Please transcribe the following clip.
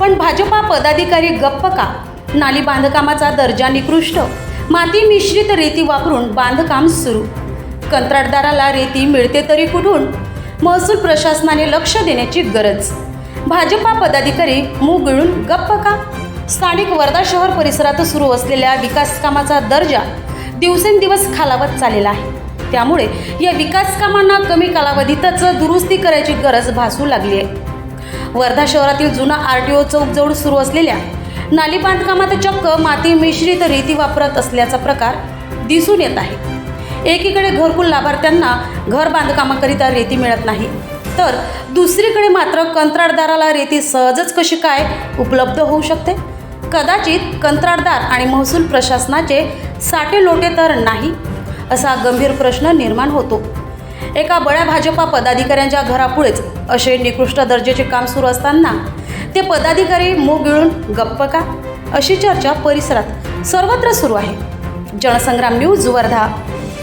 पण भाजपा पदाधिकारी गप्प का? नाली बांधकामाचा दर्जा निकृष्ट. माती मिश्रित रेती वापरून बांधकाम सुरू. कंत्राटदाराला रेती मिळते तरी कुठून? महसूल प्रशासनाने लक्ष देण्याची गरज. भाजपा पदाधिकारी मूग गिळून गप्प का? स्थानिक वर्धा शहर परिसरात सुरू असलेल्या विकास कामाचा दर्जा दिवसेंदिवस खालावत चाललेला आहे. त्यामुळे या विकास कामांना कमी कालावधीतच दुरुस्ती करायची गरज भासू लागली आहे. वर्धा शहरातील जुना आर टी ओ चौकजवळ सुरू असलेल्या नाली बांधकामात चक्क माती मिश्रित रेती वापरत असल्याचा प्रकार दिसून येत आहे. एकीकडे घरकुल लाभार्थ्यांना घर बांधकामाकरिता रेती मिळत नाही तर दुसरीकडे मात्र कंत्राटदाराला रेती सहजच कशी काय उपलब्ध होऊ शकते? कदाचित कंत्राटदार आणि महसूल प्रशासनाचे साठे लोटे तर नाही असा गंभीर प्रश्न निर्माण होतो. एका बड्या भाजपा पदाधिकाऱ्यांच्या घरापुढेच असे निकृष्ट दर्जाचे काम सुरू असताना ते पदाधिकारी मूग गिळून गप्प का? अशी चर्चा परिसरात सर्वत्र सुरू आहे. जनसंग्राम न्यूज वर्धा.